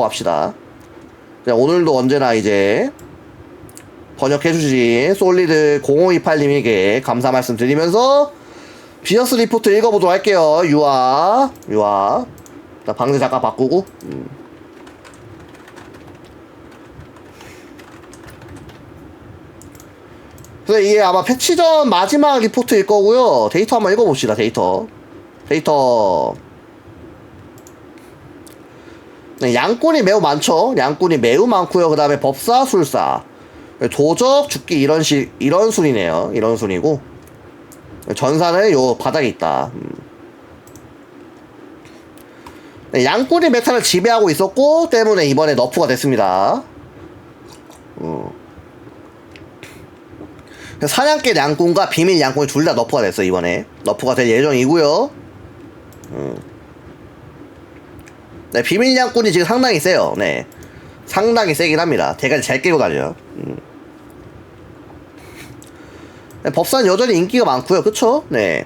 갑시다. 자, 오늘도 언제나 이제 번역해주신 솔리드 0528님에게 감사 말씀 드리면서 비어스 리포트 읽어보도록 할게요. 유아, 유아. 자, 방제 잠깐 바꾸고. 음. 그래서 이게 아마 패치 전 마지막 리포트일 거고요. 데이터 한번 읽어봅시다. 데이터. 데이터. 네, 양꾼이 매우 많죠. 양꾼이 매우 많고요. 그 다음에 법사, 술사, 도적, 죽기 이런 식 이런 순이네요. 이런 순이고 전사는 요 바닥에 있다. 음. 네, 양꾼이 메타를 지배하고 있었고 때문에 이번에 너프가 됐습니다. 음. 사냥개 양꾼과 비밀 양꾼이 둘 다 너프가 됐어 이번에 너프가 될 예정이고요. 음. 네, 비밀 양꾼이 지금 상당히 세요. 네, 상당히 세긴 합니다. 대가리 잘 깨고 다녀요. 음. 네, 법사는 여전히 인기가 많고요. 그쵸? 네.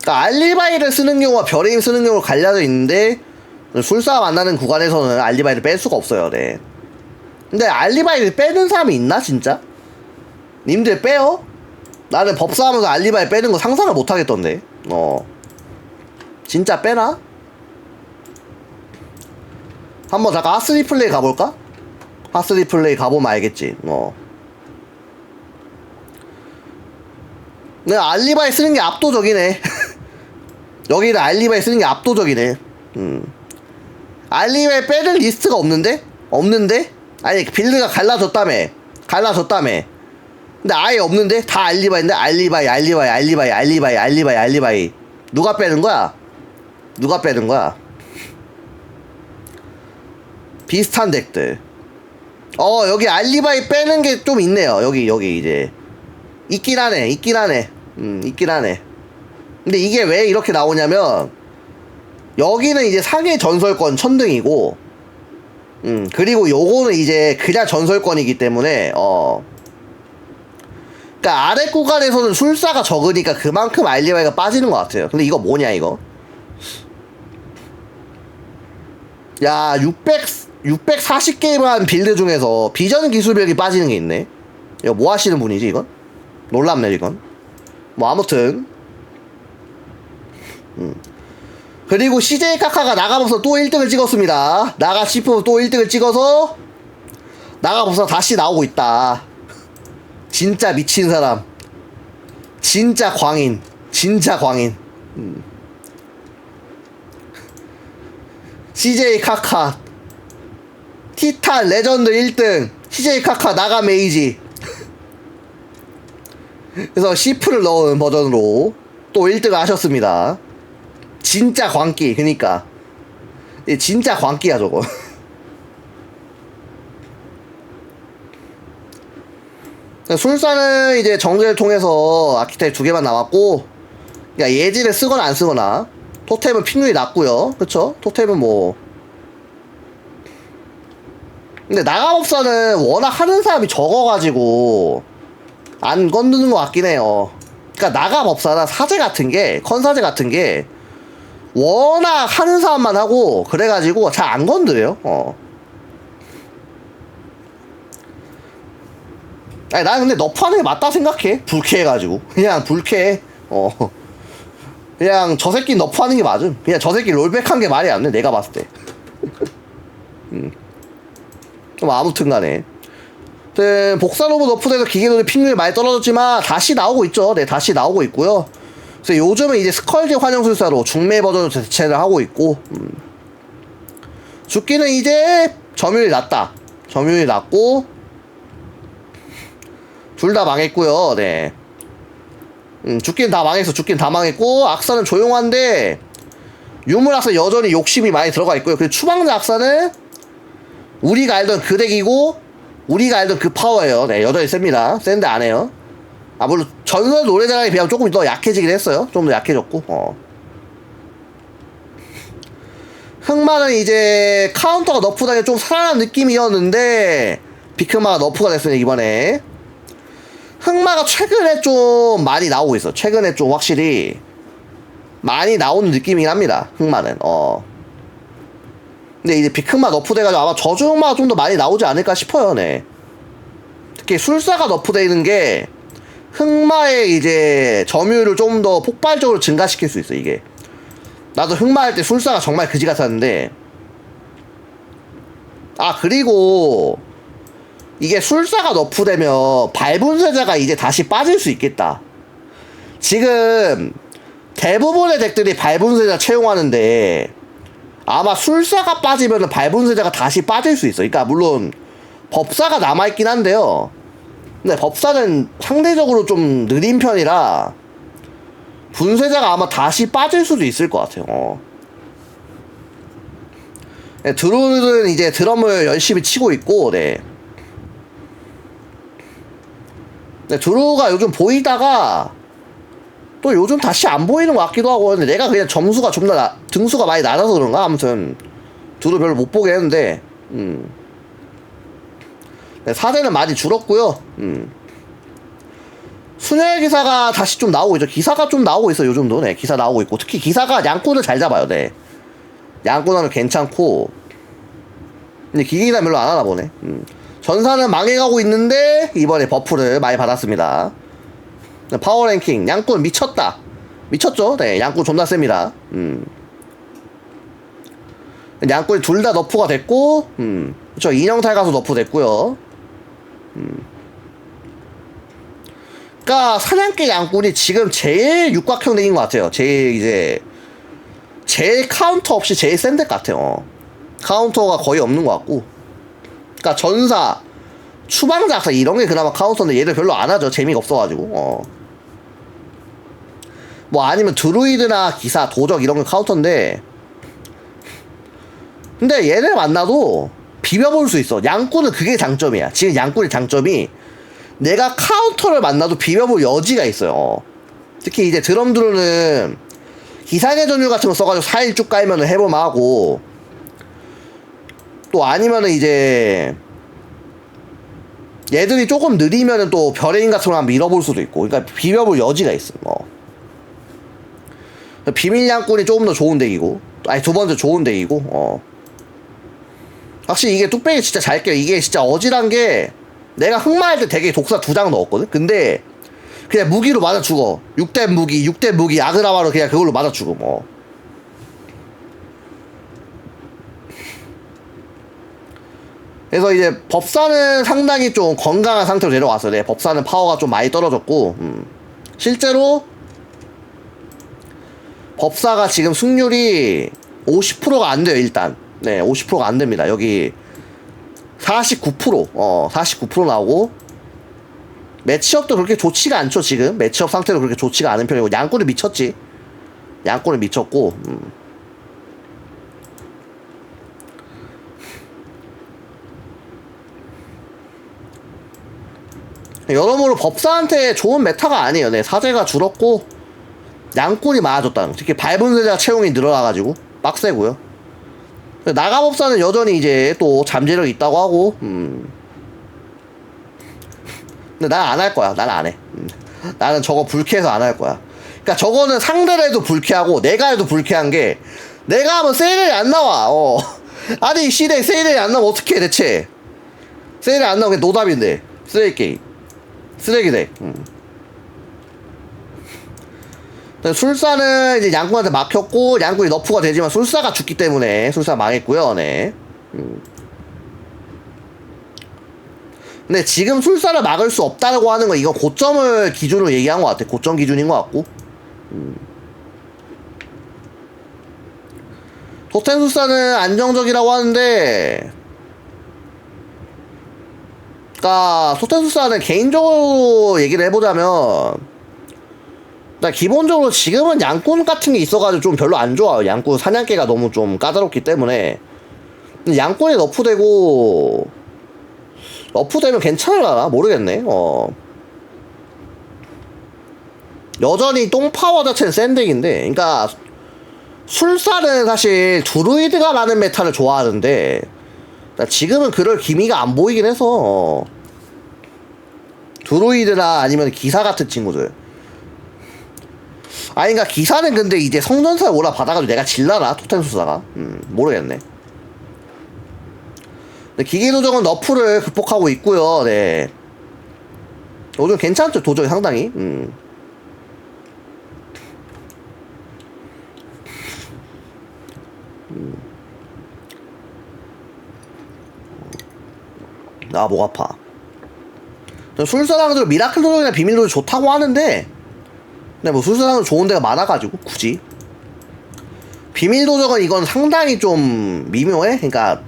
그러니까 알리바이를 쓰는 경우와 별의 힘 쓰는 경우가 갈려져 있는데 술사 만나는 구간에서는 알리바이를 뺄 수가 없어요. 네. 근데 알리바이를 빼는 사람이 있나 진짜? 님들 빼요? 나는 법사하면서 알리바이 빼는 거 상상을 못 하겠던데. 어. 진짜 빼나? 한번 잠깐 하스리 플레이 가볼까? 하스리 플레이 가보면 알겠지. 어. 네, 알리바이 쓰는 게 압도적이네. 여기는 알리바이 쓰는 게 압도적이네. 음. 알리바이 빼는 리스트가 없는데? 없는데? 아니, 빌드가 갈라졌다며. 갈라졌다며. 근데 아예 없는데? 다 알리바이인데? 알리바이, 알리바이, 알리바이, 알리바이, 알리바이, 알리바이. 누가 빼는 거야? 누가 빼는 거야? 비슷한 덱들. 어, 여기 알리바이 빼는 게 좀 있네요. 여기, 여기 이제. 있긴 하네, 있긴 하네. 음, 있긴 하네. 근데 이게 왜 이렇게 나오냐면, 여기는 이제 상해 전설권 천등이고, 음, 그리고 요거는 이제 그냥 전설권이기 때문에, 어. 그니까 아래 구간에서는 술사가 적으니까 그만큼 알리바이가 빠지는 것 같아요. 근데 이거 뭐냐, 이거? 야, 600, 640게임 한 빌드 중에서 비전 기술력이 빠지는 게 있네. 이거 뭐 하시는 분이지, 이건? 놀랍네, 이건. 뭐, 아무튼. 음. 그리고 CJ 카카가 나가면서 또 1등을 찍었습니다. 나가 싶으면 또 1등을 찍어서 나가면서 다시 나오고 있다. 진짜 미친 사람. 진짜 광인. 진짜 광인. 음. CJ 카카. 티탄 레전드 1등. CJ 카카 나가 메이지. 그래서 시프를 넣은 버전으로 또 1등을 하셨습니다. 진짜 광기, 그니까. 진짜 광기야, 저거. 술사는 이제 정제를 통해서 아키텍 두 개만 나왔고, 그러니까 예지를 쓰거나 안 쓰거나, 토템은 픽률이 낮고요 그쵸? 토템은 뭐. 근데 나가법사는 워낙 하는 사람이 적어가지고, 안 건드는 것 같긴 해요. 그러니까 나가법사나 사제 같은 게, 컨사제 같은 게, 워낙 하는 사람만 하고, 그래가지고 잘 안 건드려요, 어. 아니 난 근데 너프하는 게 맞다 생각해 불쾌해가지고 그냥 불쾌해 어 그냥 저 새끼 너프하는 게 맞음 그냥 저 새끼 롤백한 게 말이 안 돼 내가 봤을 때 음. 뭐 아무튼 간에 네, 복사로브 너프돼서 기계노의 픽률이 많이 떨어졌지만 다시 나오고 있죠 네 다시 나오고 있고요 그래서 요즘은 이제 스컬제 환영술사로 중매 버전으로 대체를 하고 있고 음. 죽기는 이제 점유율이 낮다 점유율이 낮고 둘 다 망했고요. 네. 음, 죽긴 다 망했어. 죽긴 다 망했고 악사는 조용한데 유물 악사 여전히 욕심이 많이 들어가 있고요. 그리고 추방자 악사는 우리가 알던 그 덱이고 우리가 알던 그 파워예요. 네, 여전히 셉니다. 센데 안 해요. 아 물론 전설 노래자랑에 비하면 조금 더 약해지긴 했어요. 좀 더 약해졌고. 어. 흑마는 이제 카운터가 너프당해 좀 살아난 느낌이었는데 비크마가 너프가 됐습니다 이번에 흑마가 최근에 좀 많이 나오고 있어. 최근에 좀 확실히 많이 나오는 느낌이긴 합니다. 흑마는. 어. 근데 이제 비크마 너프돼가지고 아마 저주흑마가 좀더 많이 나오지 않을까 싶어요, 네. 특히 술사가 너프되어 있는 게 흑마의 이제 점유율을 좀 더 폭발적으로 증가시킬 수 있어, 이게. 나도 흑마 할 때 술사가 정말 그지 같았는데. 아, 그리고 이게 술사가 너프되면 밟은 세자가 이제 다시 빠질 수 있겠다. 지금 대부분의 덱들이 밟은 세자 채용하는데 아마 술사가 빠지면 밟은 세자가 다시 빠질 수 있어. 그러니까 물론 법사가 남아있긴 한데요. 근데 법사는 상대적으로 좀 느린 편이라 분쇄자가 아마 다시 빠질 수도 있을 것 같아요. 어. 네, 드루는 이제 드럼을 열심히 치고 있고, 네. 네, 드루가 요즘 보이다가 또 요즘 다시 안 보이는 것 같기도 하고 근데 내가 그냥 점수가 좀더 나, 등수가 많이 낮아서 그런가? 아무튼 드루 별로 못 보게 했는데 음. 네, 사제는 많이 줄었고요. 음. 순혈 기사가 다시 좀 나오고 있죠. 기사가 좀 나오고 있어 요즘도. 네 기사 나오고 있고. 특히 기사가 양꾼을 잘 잡아요 네. 양꾼하면 괜찮고. 근데 기기사 별로 안 하나 보네. 음. 전사는 망해가고 있는데 이번에 버프를 많이 받았습니다. 네, 파워 랭킹. 양꾼 미쳤다. 미쳤죠? 네 양꾼 존나 셉니다. 음. 양꾼이 둘 다 너프가 됐고 음. 그쵸 인형탈 가서 너프 됐고요. 음. 그니까 사냥개 양꾼이 지금 제일 육각형 덱인 것 같아요. 제일 이제 제일 카운터 없이 제일 센 덱 같아요. 카운터가 거의 없는 것 같고. 그니까 전사 추방작사 이런 게 그나마 카운터인데 얘들 별로 안 하죠. 재미가 없어가지고. 어. 뭐 아니면 드루이드나 기사 도적 이런 거 카운터인데. 근데 얘네 만나도 비벼볼 수 있어. 양꾼은 그게 장점이야. 지금 양꾼의 장점이 내가 카운터를 만나도 비벼볼 여지가 있어요. 어. 특히 이제 드럼 드루는 기상의 전율 같은 거 써가지고 4일 쭉 깔면은 해볼만 하고. 또 아니면은 이제 얘들이 조금 느리면은 또 별의인 같은 거 한번 밀어볼 수도 있고. 그러니까 비벼볼 여지가 있어. 어. 비밀 양꾼이 조금 더 좋은 덱이고 아니 두 번째 좋은 덱이고 어 확실히 이게 뚝배기 진짜 잘 껴. 이게 진짜 어지란 게 내가 흑마할 때 되게 독사 두 장 넣었거든? 근데 그냥 무기로 맞아 죽어. 6대 무기, 6대 무기, 아그라마로 그냥 그걸로 맞아 죽어, 뭐. 그래서 이제 법사는 상당히 좀 건강한 상태로 내려왔어요. 네, 법사는 파워가 좀 많이 떨어졌고, 음. 실제로 법사가 지금 승률이 50%가 안 돼요, 일단. 네, 50%가 안 됩니다. 여기 49%, 어, 49% 나오고 매치업도 그렇게 좋지가 않죠, 지금. 매치업 상태도 그렇게 좋지가 않은 편이고 양골이 미쳤지. 양골이 미쳤고. 음. 여러모로 법사한테 좋은 메타가 아니에요. 네, 사제가 줄었고 양골이 많아졌다는 거. 특히 밟은 세자 채용이 늘어나가지고 빡세고요. 나가법사는 여전히 이제 또 잠재력 있다고 하고, 음. 근데 난 안 할 거야. 난 안 해. 음. 나는 저거 불쾌해서 안 할 거야. 그니까 저거는 상대를 해도 불쾌하고, 내가 해도 불쾌한 게, 내가 하면 세일이 안 나와, 어. 아니, 이 시대에 세일이 안 나오면 어떡해, 대체. 세일이 안 나오면 노답인데. 쓰레기 게임. 쓰레기대. 음. 술사는 이제 양꾼한테 막혔고 양꾼이 너프가 되지만 술사가 죽기 때문에 술사 망했고요. 네. 음. 근데 지금 술사를 막을 수 없다고 하는 건 이건 고점을 기준으로 얘기한 것 같아. 고점 기준인 것 같고. 음. 토텐 술사는 안정적이라고 하는데 그니까 토텐 술사는 개인적으로 얘기를 해보자면 나 기본적으로 지금은 양꾼 같은 게 있어가지고 좀 별로 안 좋아요. 양꾼 사냥개가 너무 좀 까다롭기 때문에. 양꾼이 너프되고, 너프되면 괜찮을라나? 모르겠네. 어. 여전히 똥파워 자체는 센 덱인데, 그니까, 술사는 사실 드루이드가 많은 메타를 좋아하는데, 지금은 그럴 기미가 안 보이긴 해서, 어. 드루이드나 아니면 기사 같은 친구들. 아니 그니까 기사는 근데 이제 성전사에 올라받아가지고 내가 질라나 토텐 수사가 음 모르겠네 네, 기계 도적은 너프를 극복하고 있고요. 네. 요즘 괜찮죠 도적이 상당히. 음. 음. 아목 아파. 술사랑들 미라클 도적이나 비밀 도적 좋다고 하는데, 근데 뭐 술사랑은 좋은 데가 많아가지고 굳이. 비밀 도적은 이건 상당히 좀 미묘해. 그러니까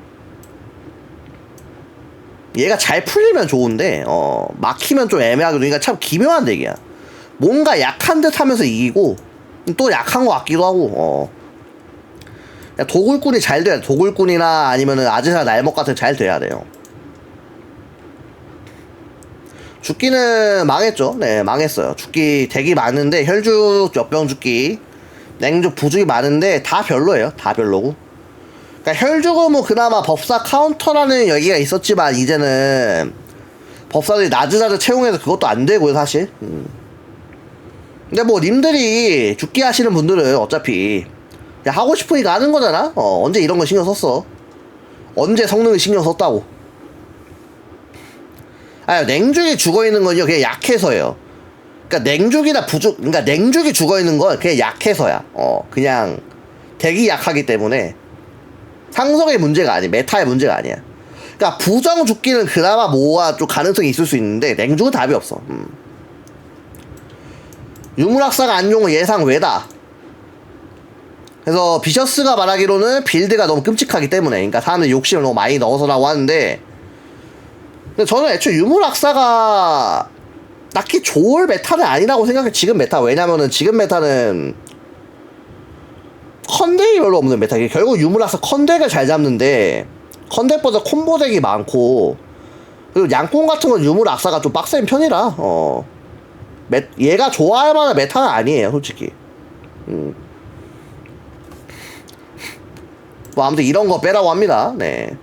얘가 잘 풀리면 좋은데 어 막히면 좀 애매하게 그러니까 참 기묘한 덱이야. 뭔가 약한 듯 하면서 이기고 또 약한 것 같기도 하고 어. 도굴꾼이 잘 돼야 돼. 도굴꾼이나 아니면은 아즈사 날먹 같은 잘 돼야 돼요. 죽기는 망했죠. 네, 망했어요. 죽기 덱이 많은데 혈죽, 엽병 죽기, 냉죽, 부죽이 많은데 다 별로예요. 다 별로고. 그러니까 혈죽은 뭐 그나마 법사 카운터라는 얘기가 있었지만 이제는 법사들이 나즈나즈 채용해서 그것도 안 되고요, 사실. 음. 근데 뭐 님들이 죽기 하시는 분들은 어차피 하고 싶으니까 하는 거잖아. 어, 언제 이런 거 신경 썼어? 언제 성능을 신경 썼다고? 아, 냉죽이 죽어 있는 건요, 그냥 약해서예요. 그러니까 냉죽이나 부죽, 그러니까 냉죽이 죽어 있는 건 그냥 약해서야. 어, 그냥 덱이 약하기 때문에 상성의 문제가 아니, 메타의 문제가 아니야. 그러니까 부정 죽기는 그나마 뭐가 좀 가능성이 있을 수 있는데 냉죽은 답이 없어. 음. 유물학사가 안 좋은 건 예상 외다. 그래서 비셔스가 말하기로는 빌드가 너무 끔찍하기 때문에, 그러니까 사람들이 욕심을 너무 많이 넣어서라고 하는데, 저는 애초에 유물학사가 딱히 좋을 메타는 아니라고 생각해 지금 메타 왜냐면은 지금 메타는 컨덱이 별로 없는 메타 결국 유물학사 컨덱을 잘 잡는데 컨덱보다 콤보덱이 많고 그리고 양콩 같은 건 유물학사가 좀 빡센 편이라 어. 메, 얘가 좋아할 만한 메타는 아니에요 솔직히. 음. 뭐 아무튼 이런 거 빼라고 합니다. 네.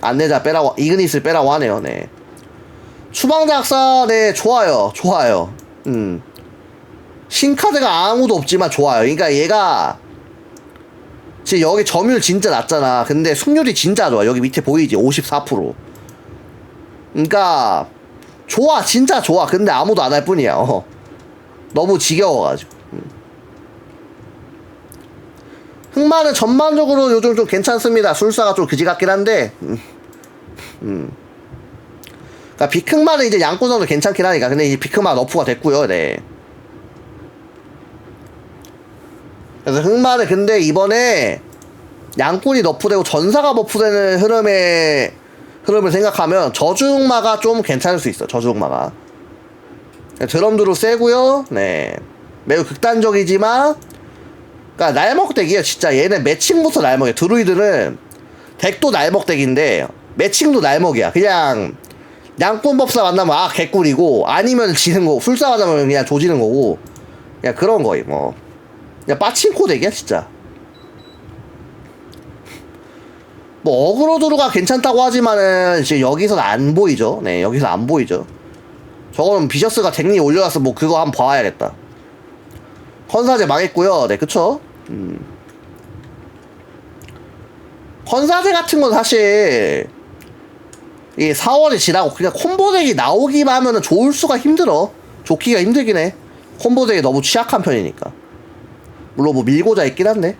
안내자 빼라고 이그니스 빼라고 하네요. 네 추방작사 네 좋아요. 좋아요. 음. 신카드가 아무도 없지만 좋아요. 그러니까 얘가 지금 여기 점유율 진짜 낮잖아. 근데 승률이 진짜 좋아. 여기 밑에 보이지? 54% 그러니까 좋아. 진짜 좋아. 근데 아무도 안 할 뿐이야. 어. 너무 지겨워가지고. 음. 흑마는 전반적으로 요즘 좀 괜찮습니다. 술사가 좀 그지 같긴 한데. 음. 음. 그러니까 비크마는 이제 양꾼성도 괜찮긴 하니까. 근데 이제 비크마 너프가 됐고요. 네. 그래서 흑마는 근데 이번에 양꾼이 너프되고 전사가 버프되는 흐름의 흐름을 생각하면 저주흑마가 좀 괜찮을 수 있어. 저주흑마가. 드럼드로 세고요. 네. 매우 극단적이지만 그니까 날먹덱이에요 진짜. 얘는 매칭부터 날먹이야 드루이드는 덱도 날먹덱인데 매칭도 날먹이야. 그냥 양꾼법사 만나면 아 개꿀이고 아니면 지는 거고 술사 만나면 그냥 조지는 거고 그냥 그런 거예요 뭐. 그냥 빠친코 덱이야 진짜. 뭐 어그로드루가 괜찮다고 하지만은 지금 여기서는 안 보이죠. 네 여기서 안 보이죠. 저거는 비셔스가 덱리 올려놔서 뭐 그거 한번 봐야겠다. 컨사제 망했고요. 네 그쵸? 음. 컨사제 같은 건 사실 이 4월이 지나고 그냥 콤보덱이 나오기만 하면은 좋을 수가 힘들어. 좋기가 힘들긴 해. 콤보덱이 너무 취약한 편이니까. 물론 뭐 밀고자 있긴 한데.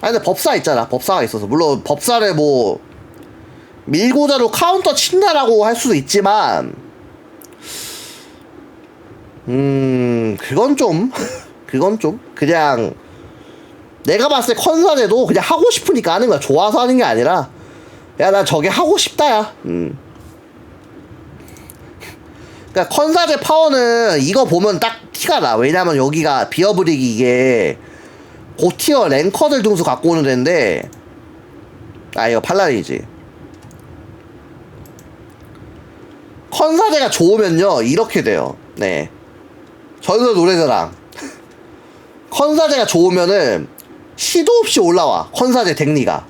아니 근데 법사 있잖아. 법사가 있어서. 물론 법사를 뭐 밀고자로 카운터 친다라고 할 수도 있지만 음 그건 좀 그건 좀 그냥 내가 봤을 때 컨사제도 그냥 하고 싶으니까 하는 거야. 좋아서 하는 게 아니라, 야, 나 저게 하고 싶다, 야. 음. 그니까 컨사제 파워는 이거 보면 딱 티가 나. 왜냐면 여기가 비어브릭이 이게 고티어 랭커들 등수 갖고 오는 데인데, 아, 이거 팔라리지. 컨사제가 좋으면요, 이렇게 돼요. 네. 전설 노래자랑. 컨사제가 좋으면은 시도 없이 올라와 컨사제 덱리가.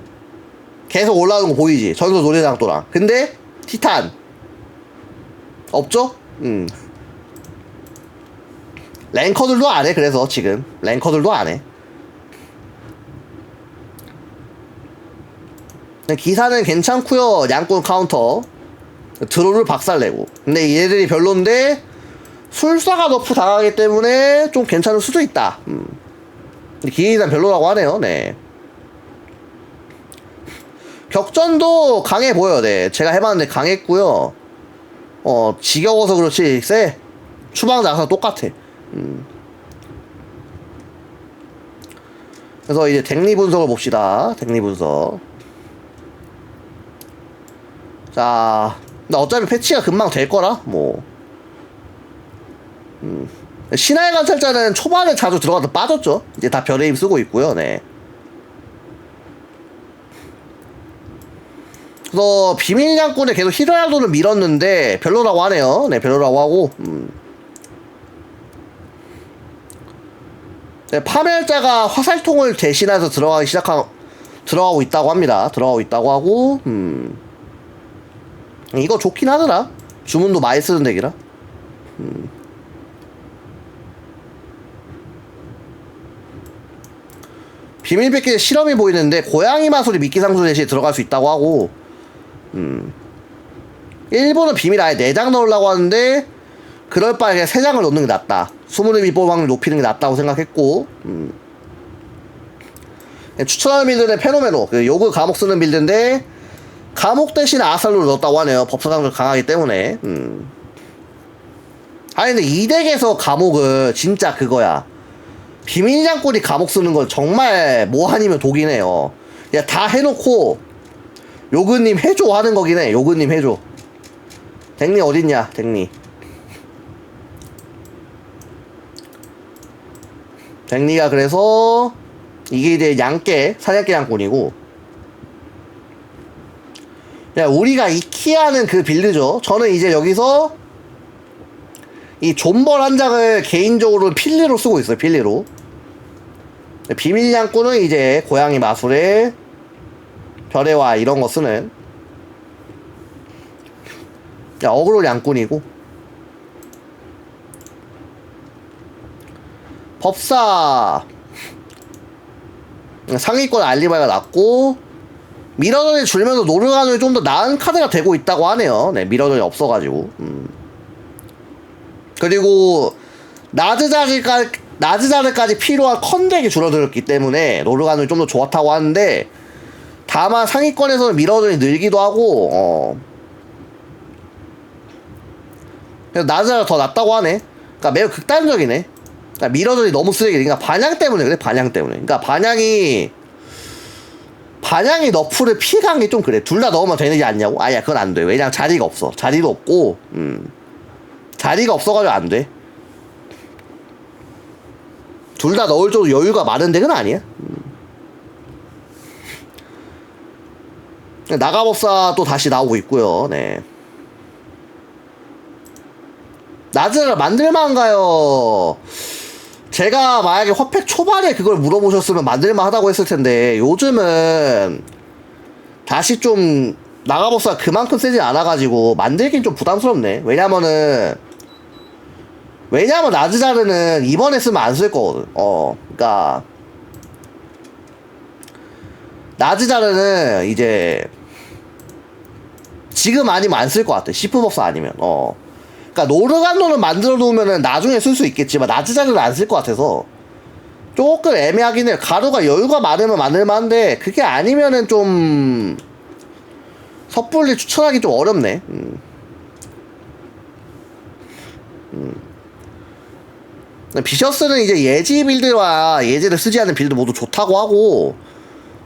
계속 올라오는 거 보이지? 전설 노래장도랑. 근데 티탄. 없죠? 음. 랭커들도 안 해 그래서 지금. 랭커들도 안해. 기사는 괜찮고요 양꾼 카운터. 드로를 박살내고. 근데 얘들이 별론데 술사가 너프 당하기 때문에 좀 괜찮을 수도 있다. 음. 기계기사는 별로라고 하네요. 네. 격전도 강해 보여 네. 제가 해봤는데 강했고요. 어 지겨워서 그렇지. 쎄. 추방 장사 똑같아. 음. 그래서 이제 덱리 분석을 봅시다. 덱리 분석. 자, 근데 어차피 패치가 금방 될 거라, 뭐. 음. 신화의 관찰자는 초반에 자주 들어가다 빠졌죠. 이제 다 별의 힘 쓰고 있고요, 네. 그래서 비밀 양꾼에 계속 히로야도를 밀었는데 별로라고 하네요. 네, 별로라고 하고. 음. 네, 파멸자가 화살통을 대신해서 들어가기 시작한 들어가고 있다고 합니다. 들어가고 있다고 하고. 음. 이거 좋긴 하더라. 주문도 많이 쓰는 덱이라. 음. 비밀백기에 실험이 보이는데 고양이 마술이 미끼상수 대신에 들어갈 수 있다고 하고 음. 일본은 비밀 아예 4장 넣으려고 하는데 그럴 바에 그냥 3장을 넣는 게 낫다. 수문의 밑볼 확률 높이는 게 낫다고 생각했고 음. 추천하는 빌드는 페노메노 그 요그 감옥 쓰는 빌드인데 감옥 대신 아살로 넣었다고 하네요. 법사장도 강하기 때문에. 음. 아니 근데 이 덱에서 감옥은 진짜 그거야. 비밀장꾼이 감옥 쓰는 건 정말 뭐 아니면 독이네요. 야 다 해놓고 요근님 해줘 하는 거긴 해. 요근님 해줘. 덱니 어딨냐 덱니. 덱니가 그래서 이게 이제 양깨 사냥깨 양꾼이고 야, 우리가 이키하는 그 빌드죠. 저는 이제 여기서 이 존벌 한 장을 개인적으로 필리로 쓰고 있어요. 필리로. 비밀 양꾼은 이제 고양이 마술에 별애와 이런 거 쓰는 야, 어그로 양꾼이고 법사 상위권 알리바이가 낮고 미러전이 줄면서 노르가노이 좀 더 나은 카드가 되고 있다고 하네요. 네, 미러전이 없어가지고. 음. 그리고 나즈자르까 지 나즈자르까지 필요한 컨덱이 줄어들었기 때문에 노르가노이 좀더 좋았다고 하는데 다만 상위권에서는 미러전이 늘기도 하고 어. 그래서 나즈자르가 더 낫다고 하네. 그러니까 매우 극단적이네. 그러니까 미러전이 너무 쓰레기. 그러니까 반향 때문에 그래 반향 때문에. 그러니까 반향이 반향이 너프를 피해간 게좀 그래. 둘 다 넣으면 되지 않냐고? 아니야, 그건 안 돼. 왜냐면 자리가 없어. 자리도 없고, 음. 자리가 없어가지고 안 돼. 둘 다 넣을 정도 여유가 많은 데는 아니야. 음. 나가법사 또 다시 나오고 있고요. 네. 나즈를 만들만한가요? 제가 만약에 화팩 초반에 그걸 물어보셨으면 만들만 하다고 했을 텐데 요즘은 다시 좀 나가버스가 그만큼 세지 않아가지고 만들긴 좀 부담스럽네 왜냐면은 왜냐면 나즈자르는 이번에 쓰면 안 쓸 거거든 어 그니까 나즈자르는 이제 지금 아니면 안 쓸 것 같아 시프버스 아니면 어 그러니까 노르간노는 만들어 놓으면은 나중에 쓸 수 있겠지만 나즈자르는 안 쓸 것 같아서 조금 애매하긴 해요. 가루가 여유가 많으면 만들만한데 그게 아니면은 좀 섣불리 추천하기 좀 어렵네. 음. 음. 비셔스는 이제 예지 빌드와 예지를 쓰지 않는 빌드 모두 좋다고 하고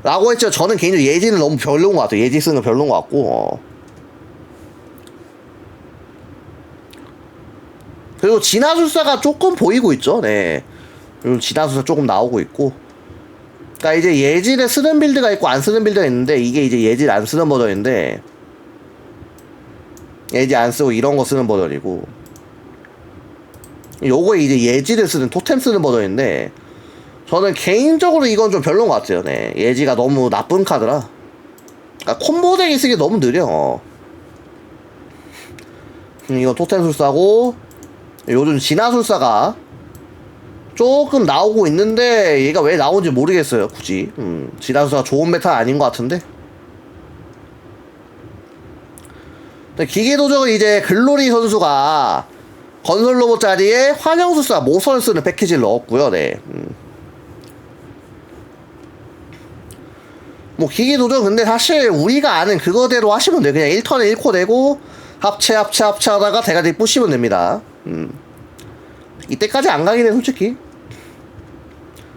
라고 했죠. 저는 개인적으로 예지는 너무 별로인 것 같아요. 예지 쓰는 거 별로인 것 같고 어. 그리고 진화술사가 조금 보이고 있죠. 네. 그리고 진화술사 조금 나오고 있고. 그러니까 이제 예질에 쓰는 빌드가 있고 안 쓰는 빌드가 있는데 이게 이제 예질 안 쓰는 버전인데 예질 안 쓰고 이런 거 쓰는 버전이고 요거 이제 예지를 쓰는 토템 쓰는 버전인데 저는 개인적으로 이건 좀 별로인 것 같아요. 네. 예지가 너무 나쁜 카드라. 그러니까 콤보 덱이 쓰기 너무 느려. 음, 이거 토템 술사고 요즘 진화 술사가 조금 나오고 있는데 얘가 왜 나오는지 모르겠어요 굳이 음, 진화 술사가 좋은 메타 아닌 것 같은데 기계 도적은 이제 글로리 선수가 건설 로봇 자리에 환영술사 모선을 쓰는 패키지를 넣었고요. 네. 음. 뭐 기계 도적 근데 사실 우리가 아는 그거대로 하시면 돼요. 그냥 1턴에 1코 내고 합체 합체 합체 하다가 대가리 부시면 됩니다. 음. 이때까지 안 가긴 해 솔직히.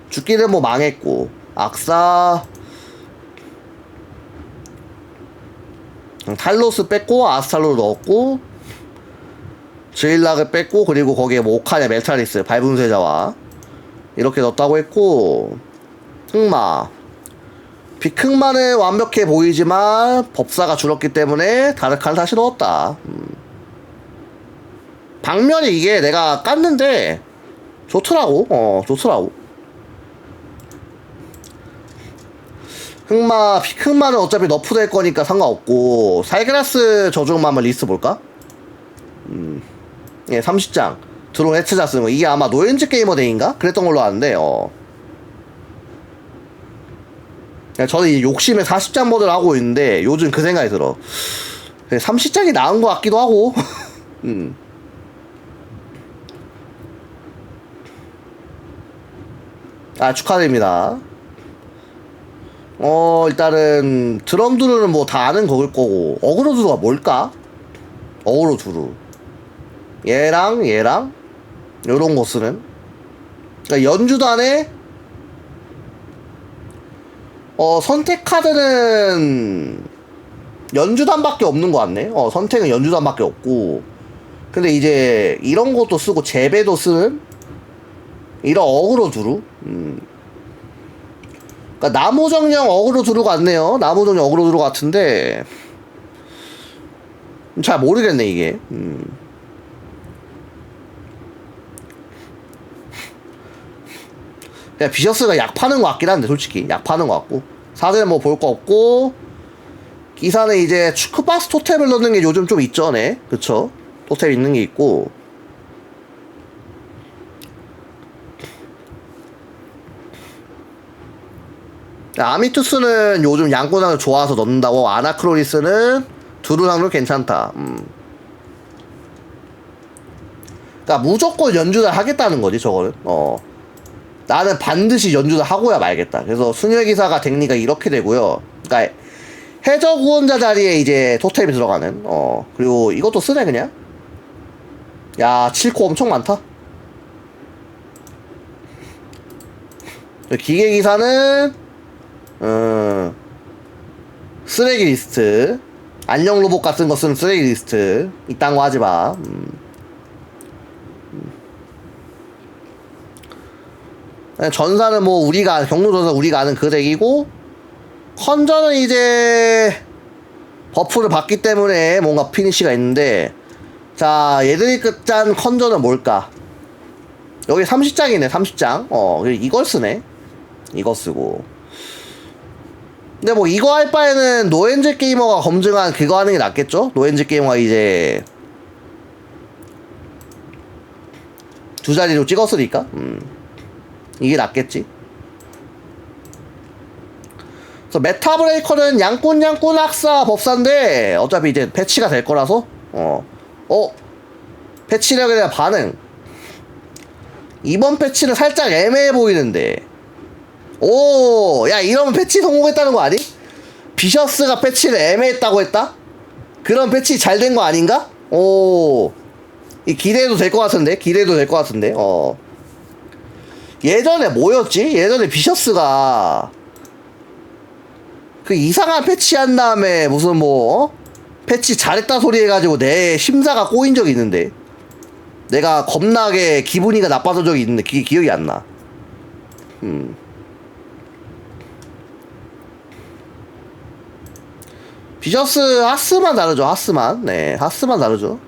죽기는 뭐 망했고 악사 탈로스 뺐고 아스탈로 넣었고 제일락을 뺐고 그리고 거기에 뭐 오카냐 멜타리스 발분쇄자와 이렇게 넣었다고 했고 흑마. 비흑마는 완벽해 보이지만 법사가 줄었기 때문에 다르칸을 다시 넣었다. 음. 방면이 이게 내가 깠는데 좋더라고. 어 좋더라고. 흑마 흑마는 어차피 너프 될 거니까 상관없고 살그라스 한번 리스트 볼까? 음, 예, 30장 드론 해체자 쓰는 거 이게 아마 노엔즈 게이머 데이인가? 그랬던 걸로 아는데 어. 그냥 저는 이 욕심에 40장 모드를 하고 있는데 요즘 그 생각이 들어 30장이 나은 것 같기도 하고 음. 아 축하드립니다 어 일단은 드럼 두루는 뭐 다 아는 거일 거고 어그로 두루가 뭘까? 어그로 두루 얘랑 얘랑 요런 거 쓰는 그러니까 연주단에 어 선택 카드는 연주단밖에 없는 거 같네 어 선택은 연주단밖에 없고 근데 이제 이런 것도 쓰고 재배도 쓰는 이런 어그로 두루 음. 그러니까 나무정령 어그로 두루 같네요. 나무정령 어그로 두루 같은데 잘 모르겠네 이게. 음. 그냥 비셔스가 약 파는 것 같긴 한데 솔직히 약 파는 것 같고 사전에 뭐볼 거 없고 기사는 이제 축구박스 토템을 넣는 게 요즘 좀 있죠, 네, 그쵸? 토템 있는 게 있고 아미투스는 요즘 양고장을 좋아서 넣는다고 아나크로리스는 두루상도 괜찮다. 음. 그러니까 무조건 연주를 하겠다는 거지 저거는. 어. 나는 반드시 연주를 하고야 말겠다. 그래서 수녀기사가 덱니가 이렇게 되고요. 그러니까 해저 구원자 자리에 이제 토템이 들어가는. 어. 그리고 이것도 쓰네 그냥. 야 7코 엄청 많다. 기계기사는 어, 쓰레기 리스트 안녕 로봇 같은 거 쓰는 쓰레기 리스트 이딴 거 하지 마. 음. 전사는 뭐 우리가 경로 전사 우리가 아는 그 덱이고 컨저는 이제 버프를 받기 때문에 뭔가 피니시가 있는데 자 얘들이 끝짠 컨저는 뭘까? 여기 30장이네 30장 어 이걸 쓰네 이거 쓰고 근데 뭐 이거 할 바에는 노엔즈 게이머가 검증한 그거 하는 게 낫겠죠? 노엔즈 게이머가 이제 두 자리로 찍었으니까 음. 이게 낫겠지 그래서 메타 브레이커는 양꾼 양꾼 학사 법사인데 어차피 이제 패치가 될 거라서 어, 어 패치력에 대한 반응 이번 패치는 살짝 애매해 보이는데 오, 야, 이러면 패치 성공했다는 거 아니? 비셔스가 패치를 애매했다고 했다? 그런 패치 잘 된 거 아닌가? 오, 이 기대해도 될 것 같은데? 기대해도 될 것 같은데? 어. 예전에 뭐였지? 예전에 비셔스가 그 이상한 패치 한 다음에 무슨 뭐, 어? 패치 잘했다 소리 해가지고 내 심사가 꼬인 적이 있는데. 내가 겁나게 기분이가 나빠진 적이 있는데 기, 기억이 안 나. 음. 비저스 하스만 다르죠 하스만 네 하스만 다르죠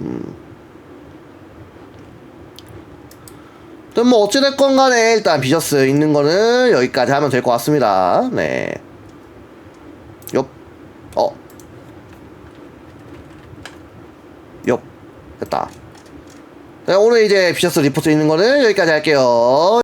음. 뭐 어찌됐건 간에 일단 비저스 있는 거는 여기까지 하면 될 것 같습니다. 네. 옆, 어, 옆, 됐다. 네, 오늘 이제 비저스 리포트 있는 거는 여기까지 할게요.